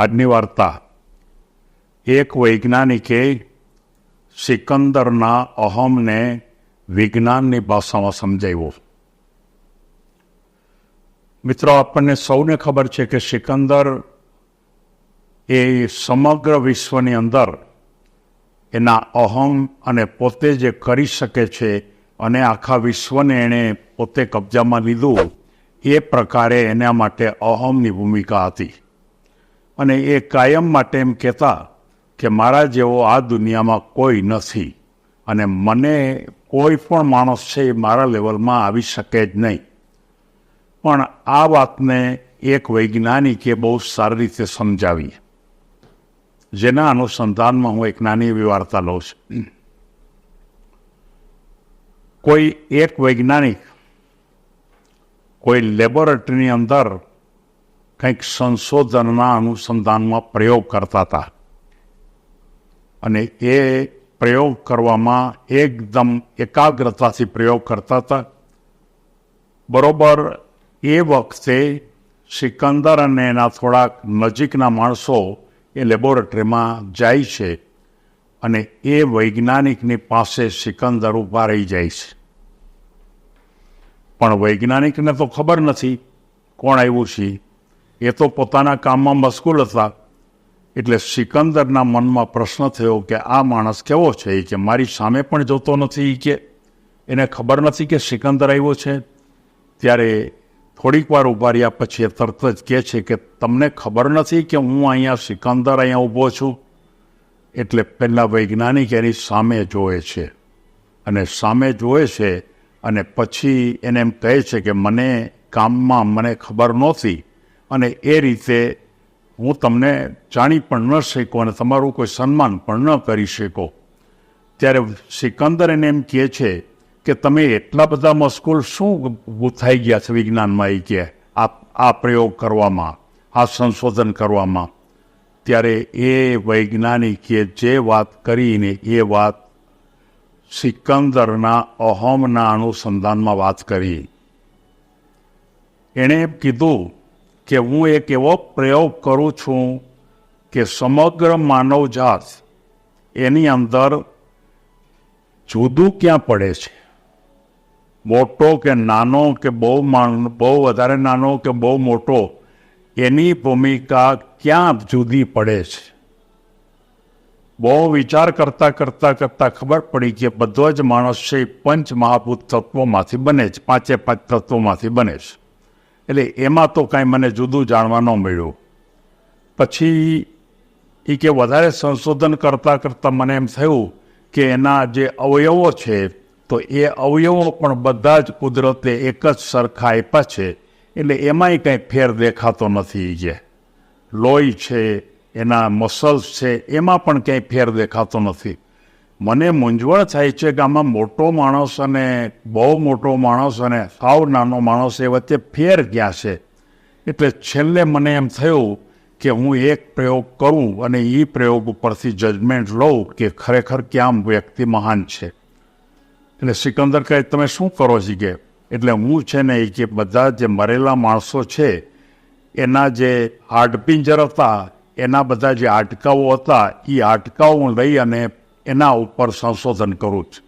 આજની વાર્તા એક વૈજ્ઞાનિકે સિકંદરના અહમને વિજ્ઞાનની ભાષામાં સમજાવ્યો. મિત્રો, આપણને સૌને ખબર છે કે સિકંદર એ સમગ્ર વિશ્વની અંદર એના અહમ અને પોતે જે કરી શકે છે અને આખા વિશ્વને એણે પોતે કબજામાં લીધું, એ પ્રકારે એના માટે અહમની ભૂમિકા હતી. અને એ કાયમ માટે એમ કહેતા કે મારા જેવો આ દુનિયામાં કોઈ નથી અને મને કોઈ પણ માણસ છે એ મારા લેવલમાં આવી શકે જ નહીં. પણ આ વાતને એક વૈજ્ઞાનિકે બહુ સારી રીતે સમજાવી. જેના અનુસંધાનમાં હું એક નાની એવી વાર્તા લઉં છું. કોઈ એક વૈજ્ઞાનિક કોઈ લેબોરેટરીની અંદર કંઈક સંશોધનના અનુસંધાનમાં પ્રયોગ કરતા હતા. અને એ પ્રયોગ કરવામાં એકદમ એકાગ્રતાથી પ્રયોગ કરતા હતા. બરોબર એ વખતે સિકંદર અને એના થોડાક નજીકના માણસો એ લેબોરેટરીમાં જાય છે અને એ વૈજ્ઞાનિકની પાસે સિકંદર ઊભા રહી જાય છે. પણ વૈજ્ઞાનિકને તો ખબર નથી કોણ આવ્યું છે. એ તો પોતાના કામમાં મશગુલ હતા. એટલે સિકંદરના મનમાં પ્રશ્ન થયો કે આ માણસ કેવો છે? એ કે મારી સામે પણ જોતો નથી કે. એને ખબર નથી કે સિકંદર આવ્યો છે. ત્યારે થોડીક વાર ઊભા રહ્યા પછી એ તરત જ કહે છે કે તમને ખબર નથી કે હું અહીંયા સિકંદર અહીંયા ઊભો છું? એટલે પહેલાં વૈજ્ઞાનિક એની સામે જોવે છે. અને સામે જોવે છે અને પછી એને એમ કહે છે કે મને કામમાં મને ખબર નહોતી. અને એ રીતે હું તમને જાણી પણ ન શકો અને તમારું કોઈ સન્માન પણ ન કરી શકો. ત્યારે સિકંદર એને એમ કહે છે કે તમે એટલા બધા મસ્કુલ શું થઈ ગયા છે વિજ્ઞાનમાં એ કે આ આ પ્રયોગ કરવામાં, આ સંશોધન કરવામાં. ત્યારે એ વૈજ્ઞાનિકે જે વાત કરીને એ વાત સિકંદરના અહમના અનુસંધાનમાં વાત કરી. એણે કીધું કે હું એક એવો પ્રયોગ કરું છું કે સમગ્ર માનવજાત એની અંદર જુદું ક્યાં પડે છે? મોટો કે નાનો કે બહુ બહુ વધારે નાનો કે બહુ મોટો, એની ભૂમિકા ક્યાં જુદી પડે છે? બહુ વિચાર કરતાં કરતાં કરતાં ખબર પડી કે બધો જ માણસ છે પંચ મહાભૂત તત્વોમાંથી બને છે, પાંચે પાંચ તત્વોમાંથી બને છે. એટલે એમાં તો કાંઈ મને જુદું જાણવા ન મળ્યું. પછી એ કે વધારે સંશોધન કરતાં કરતાં મને એમ થયું કે એના જે અવયવો છે, તો એ અવયવો પણ બધા જ કુદરતે એક જ સરખા આપ્યા છે, એટલે એમાંય કંઈ ફેર દેખાતો નથી જે. લોહી છે, એના મસલ્સ છે, એમાં પણ ક્યાંય ફેર દેખાતો નથી. મને મૂંઝવણ થાય છે કે આમાં મોટો માણસ અને બહુ મોટો માણસ અને સાવ નાનો માણસ એ વચ્ચે ફેર ક્યાં છે? એટલે છેલ્લે મને એમ થયું કે હું એક પ્રયોગ કરું અને એ પ્રયોગ ઉપરથી જજમેન્ટ લઉં કે ખરેખર ક્યાં વ્યક્તિ મહાન છે. એટલે સિકંદર કહે, તમે શું કરો છો કે એટલે હું છે ને એ કે બધા જે મરેલા માણસો છે, એના જે હાડપિંજર હતા, એના બધા જે આટકાઓ હતા એ આટકાઓ લઈ અને એના ઉપર સંશોધન કરું છું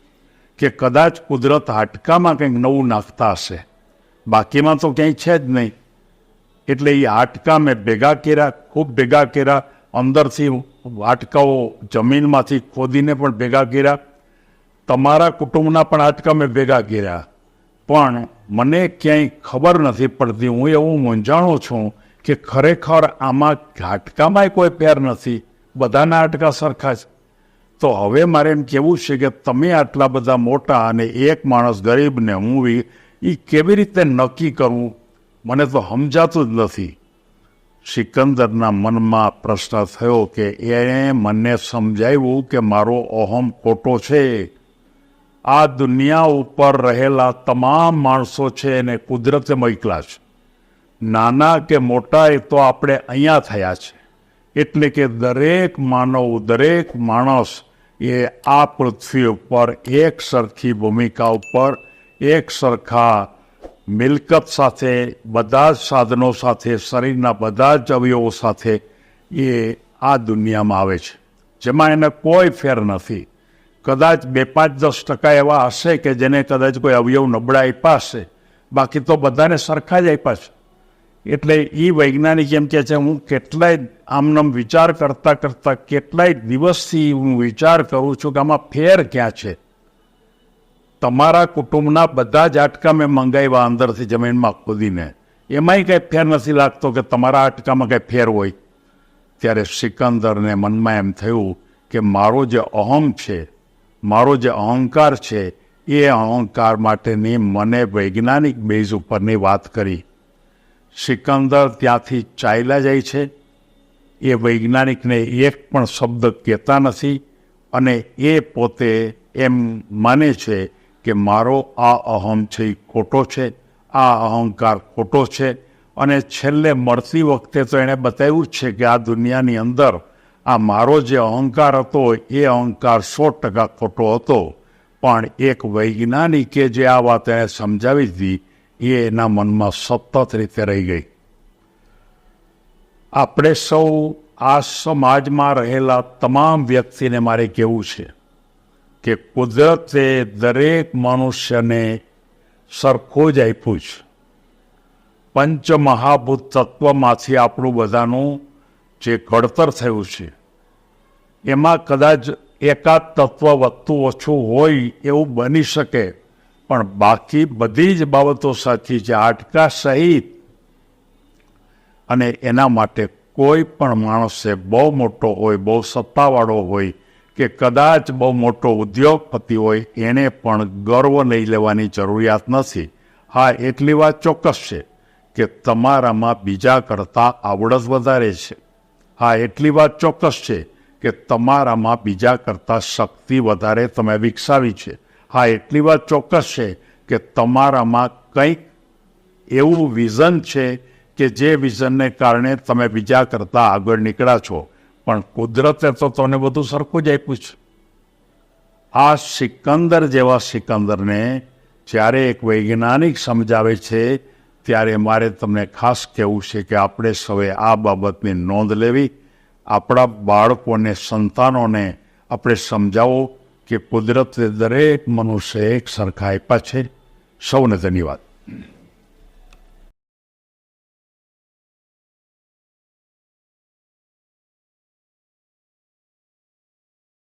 કે કદાચ કુદરત હાટકામાં કંઈક નવું નાખતા હશે. બાકીમાં તો ક્યાંય છે જ નહીં. એટલે એ હાટકા મેં ભેગા કર્યા, ખૂબ ભેગા કર્યા. અંદરથી હાટકાઓ જમીનમાંથી ખોદીને પણ ભેગા કર્યા. તમારા કુટુંબના પણ હાટકા મેં ભેગા કર્યા. પણ મને ક્યાંય ખબર નથી પડતી. હું એવું મૂંઝાણું છું કે ખરેખર આમાં હાટકામાંય કોઈ પેર નથી. બધાના હાટકા સરખા છે તો હવે મારે એમ કહેવું છે કે તમે આટલા બધા મોટા અને એક માણસ ગરીબને હું એ કેવી રીતે નક્કી કરવું? મને તો સમજાતું જ નથી. સિકંદરના મનમાં પ્રશ્ન થયો કે એણે મને સમજાવ્યું કે મારો અહમ ખોટો છે. આ દુનિયા ઉપર રહેલા તમામ માણસો છે એને કુદરતે મોકલા છે. નાના કે મોટા એ તો આપણે અહીંયા થયા છે. એટલે કે દરેક માનવ, દરેક માણસ એ આ પૃથ્વી ઉપર એક સરખી ભૂમિકા ઉપર એક સરખા મિલકત સાથે, બધા જ સાધનો સાથે, શરીરના બધા જ અવયવો સાથે એ આ દુનિયામાં આવે છે. જેમાં એને કોઈ ફેર નથી. કદાચ બે પાંચ દસ ટકા એવા હશે કે જેને કદાચ કોઈ અવયવ નબળા આપ્યા હશે. બાકી તો બધાને સરખા જ આપ્યા છે. એટલે એ વૈજ્ઞાનિક એમ કહે છે, હું કેટલાય આમનામ વિચાર કરતાં કરતાં કેટલાય દિવસથી હું વિચાર કરું છું કે આમાં ફેર ક્યાં છે. તમારા કુટુંબના બધા જ આટકા મેં મંગાવ્યા અંદરથી જમીનમાં ખોદીને. એમાંય કંઈ ફેર નથી લાગતો કે તમારા આટકામાં કંઈ ફેર હોય. ત્યારે સિકંદરને મનમાં એમ થયું કે, મારો જે અહમ છે, મારો જે અહંકાર છે, એ અહંકાર માટેની મને વૈજ્ઞાનિક બેઝ ઉપરની વાત કરી. સિકંદર ત્યાંથી ચાલ્યા જાય છે. એ વૈજ્ઞાનિકને એક પણ શબ્દ કહેતા નથી અને એ પોતે એમ માને છે કે મારો આ અહમ છે એ ખોટો છે, આ અહંકાર ખોટો છે અને છેલ્લે મળતી વખતે તો એણે બતાવ્યું જ છે કે આ દુનિયાની અંદર આ મારો જે અહંકાર હતો એ અહંકાર સો ટકા ખોટો હતો. પણ એક વૈજ્ઞાનિકે જે આ વાત એણે સમજાવી દીધી એ એના મનમાં સતત રીતે રહી ગઈ. આપણે સૌ આ સમાજમાં રહેલા તમામ વ્યક્તિને મારે કહેવું છે કે કુદરતે દરેક મનુષ્યને સરખું જ આપ્યું છે. પંચમહાભૂત તત્વમાંથી આપણું બધાનું જે ઘડતર થયું છે, એમાં કદાચ એકાદ તત્વ વધતું ઓછું હોય એવું બની શકે પણ બાકી બધી જ બાબતો સાચી છે આટકા સહિત અને એના માટે કોઈ પણ માણસે બહુ મોટો હોય, બહુ સત્તાવાળો હોય કે કદાચ બહુ મોટો ઉદ્યોગપતિ હોય એણે પણ ગર્વ નહીં લેવાની જરૂરિયાત નથી. હા, એટલી વાત ચોક્કસ છે કે તમારામાં બીજા કરતાં આવડત વધારે છે. હા, એટલી વાત ચોક્કસ છે કે તમારામાં બીજા કરતાં શક્તિ વધારે તમે વિકસાવી છે. હા, એટલી વાત ચોક્કસ છે કે તમારામાં કંઈક એવું વિઝન છે કે જે વિઝનને કારણે તમે બીજા કરતાં આગળ નીકળ્યા છો. પણ કુદરતે તો તમને બધું સરખું જ આપ્યું છે. આ સિકંદર જેવા સિકંદરને જ્યારે એક વૈજ્ઞાનિક સમજાવે છે, ત્યારે મારે તમને ખાસ કહેવું છે કે આપણે સૌએ આ બાબતની નોંધ લેવી. આપણા બાળકોને, સંતાનોને આપણે સમજાવો કે કુદરતે દરેક મનુષ્ય એક સરખા આપ્યા છે. સૌને ધન્યવાદ.